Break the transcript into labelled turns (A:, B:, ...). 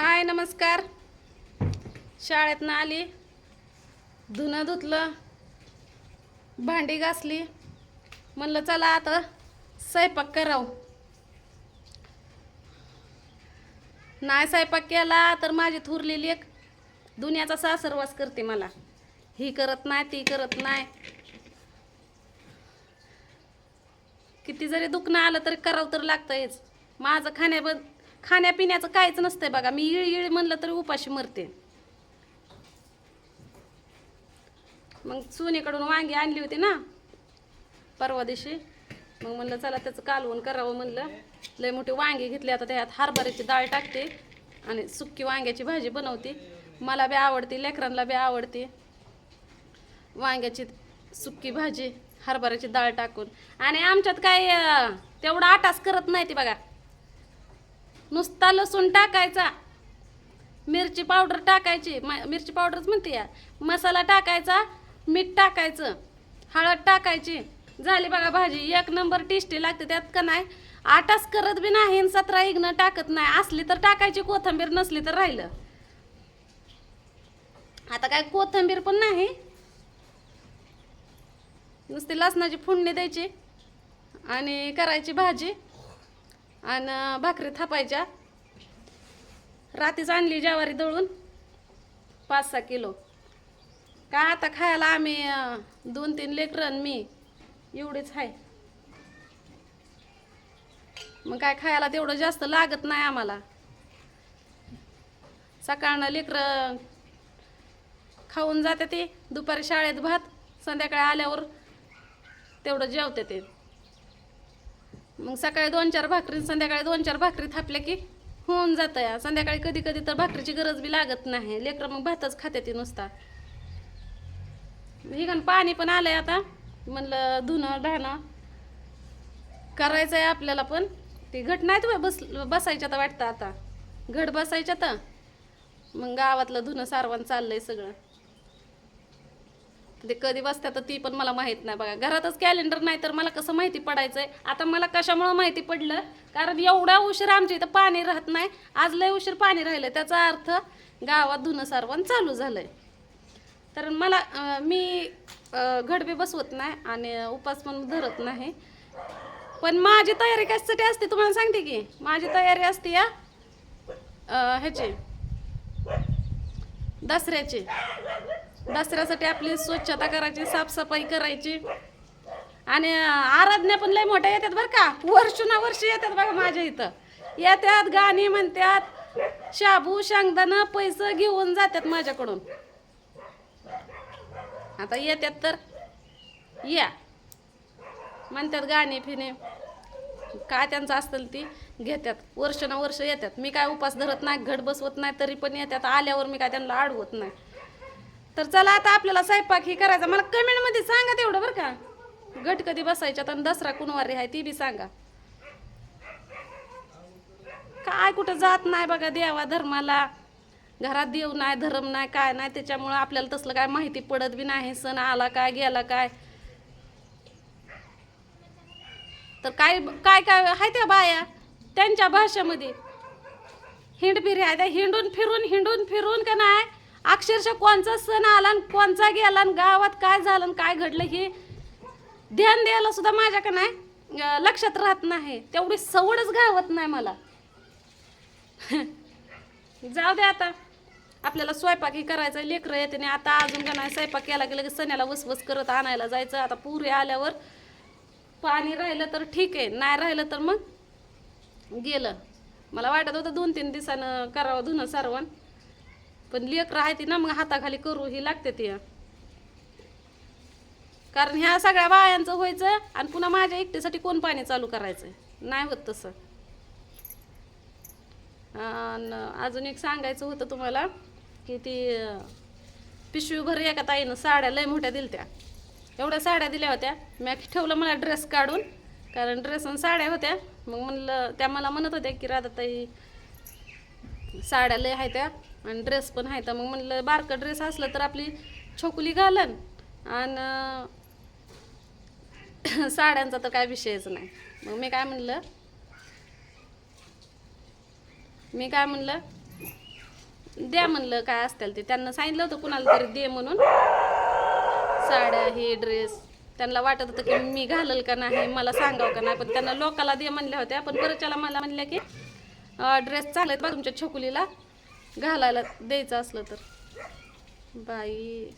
A: हाय नमस्कार. शाळेतनं आली. धुणं धुतलं. भांडी घासली. म्हणलं चला आता स्वयंपाक करावं. नाही स्वयंपाक केला तर माझी थुरलेली एक दुनियाचा सासरवास करते मला. ही करत नाही ती करत नाही. किती जरी दुखणं आलं तरी करावं तर लागतंयच. माझं खाण्याबद्दल खाण्यापिण्याचं काहीच नसतंय बघा. मी इळी इळी म्हणलं तर उपाशी मरते. मग सुनेकडून वांगी आणली होती ना? परवा दिवशी. मग म्हणलं चला त्याचं कालवण करावं म्हणलं. लय मोठी वांगी घेतली. आता त्यात हरभऱ्याची डाळ टाकते आणि सुक्की वांग्याची भाजी बनवते. मला बी आवडते लेकरांना बी आवडते. वांग्याची सुक्की भाजी हरभऱ्याची डाळ टाकून. आणि आमच्यात काय तेवढा आटास करत नाही ती बघा. नुसता लसूण टाकायचा. मिरची पावडर टाकायची. म- मिरची पावडरच म्हणते या. मसाला टाकायचा मीठ टाकायचं हळद टाकायची. झाली बघा भाजी. एक नंबर टेस्टी लागते त्यात का नाही? आटास करत बी नाही सतरा इग्न टाकत नाही. असली तर टाकायची कोथंबीर नसली तर राहिलं. आता काय कोथंबीर पण नाही. नुसती लसणाची फोडणी द्यायची आणि करायची भाजी. आणि भाकरी थापायच्या. रात्रीच आणली ज्वारी दळून. पाच सहा किलो. का आता खायला आम्ही दोन तीन लेकरं आणि मी. एवढीच आहे मग काय खायला तेवढं जास्त लागत नाही आम्हाला. सकाळनं लेकरं खाऊन जाते ते. दुपारी शाळेत भात संध्याकाळी आल्यावर तेवढं जेवते ते. मग सकाळी दोन चार भाकरी संध्याकाळी दोन चार भाकरी थापल्या की होऊन जातं या संध्याकाळी कधी कधी तर भाकरीची गरज बी लागत नाही. लेकरं मग भातच खाते ती नुसता. हिकन पाणी पण आलंय आता. म्हणलं धुणं धाणं करायचं आहे आपल्याला पण. ती घट नाही तुम्ही बस बसायच्या तर वाटतं आता. घट बसायच्या तर मग गावातलं धुणं सारवण चाललंय सगळं. ते कधी बसतात तर ती पण मला माहीत नाही बघा. घरातच कॅलेंडर नाही तर मला कसं माहिती पडायचंय? आता मला कशामुळं माहिती पडलं? कारण एवढा उशीर आमच्या इथं पाणी राहत नाही. आज लय उशीर पाणी राहिलं त्याचा अर्थ गावात धुणं सारवण चालू झालंय. तर मला मी घडबे बसवत नाही आणि उपास पण धरत नाही. पण माझी तयारी कशासाठी असते तुम्हाला सांगते की? माझी तयारी असते या ह्याची. दसऱ्याची. दसऱ्यासाठी आपली स्वच्छता करायची साफसफाई करायची. आणि आराधना पण लय मोठ्या येतात बरं का. वर्षुना वर्ष येतात बघा माझ्या इथं. येतात गाणी म्हणतात. शाबू शेंगदाणा पैसे घेऊन जातात माझ्याकडून. आता येतात तर या. म्हणतात गाणी फिने. काय त्यांचं असतं ती घेतात. वर्ष ना वर्ष येतात. मी काय उपास धरत नाही घट बसवत नाही तरी पण येतात. आल्यावर मी काय त्यांना अडवत नाही. तर चला आता आपल्याला स्वयंपाक ही करायचा. मला कमेंटमध्ये सांगा तेवढं बरं का. गट कधी बसायच्यात आणि दसरा कुणवारी आहे ती बी सांगा. काय कुठं जात नाही बघा देवा धर्माला. घरात देव नाही धर्म नाही काय नाही. त्याच्यामुळं आपल्याला तसलं काय माहिती पडत बी नाही. सण आला काय गेला काय. तर काय काय काय आहे त्या बाया? त्यांच्या भाषेमध्ये. हिंडपिरी आहे त्या. हिंडून फिरून हिंडून फिरून का नाही? अक्षरशः कोणचा सण आला आणि कोणचा गेला आणि गावात काय झालं आणि काय घडलं हे ध्यान द्यायला सुद्धा माझ्या का नाही लक्षात राहत नाही. तेवढी सवडच गावत नाही मला. जाऊ दे आता. आपल्याला स्वयंपाकी करायचा लेकरं येते नाही आता अजून का नाही स्वयंपाक केला की लगेच सण्याला वसवस करत आणायला जायचं. आता पुरे आल्यावर पाणी राहिलं तर ठीक आहे नाही राहिलं तर मग गेलं. मला वाटत होतं दोन तीन दिवसानं करावं धुणं सारवण. पण लेकरं आहे ती ना मग हाताखाली करू ही लागते ती. कारण ह्या सगळ्या बायांचं व्हायचं आणि पुन्हा माझ्या एकटीसाठी कोण पाणी चालू करायचं नाही होत तसं. आणि अजून एक सांगायचं होतं तुम्हाला की ती पिशवीभर एका ताईनं साड्या लय मोठ्या दिलत्या. एवढ्या साड्या दिल्या होत्या. मी ठेवलं मला ड्रेस काढून कारण ड्रेस आणि साड्या होत्या. मग म्हणलं त्या मला म्हणत होत्या की राधाताई साड्या लय आहेत त्या. आणि ड्रेस पण आहे तर मग म्हणलं बारकं ड्रेस असलं तर आपली छोकुली घालन. आणि साड्यांचा तर काय विषयच नाही. मग मी काय म्हणलं मी काय म्हणलं द्या म्हणलं काय असतील ते. त्यांना सांगितलं होतं कुणाला तरी दे म्हणून. साड्या हे ड्रेस त्यांना वाटत होतं की मी घालल का नाही मला सांगावं का नाही पण त्यांना लोकाला दे म्हणल्या होत्या. पण परच्याला मला म्हणल्या की ड्रेस चांगले आहेत बघ तुमच्या छोकुलीला. घालायला द्यायचं असलं तर. बाई.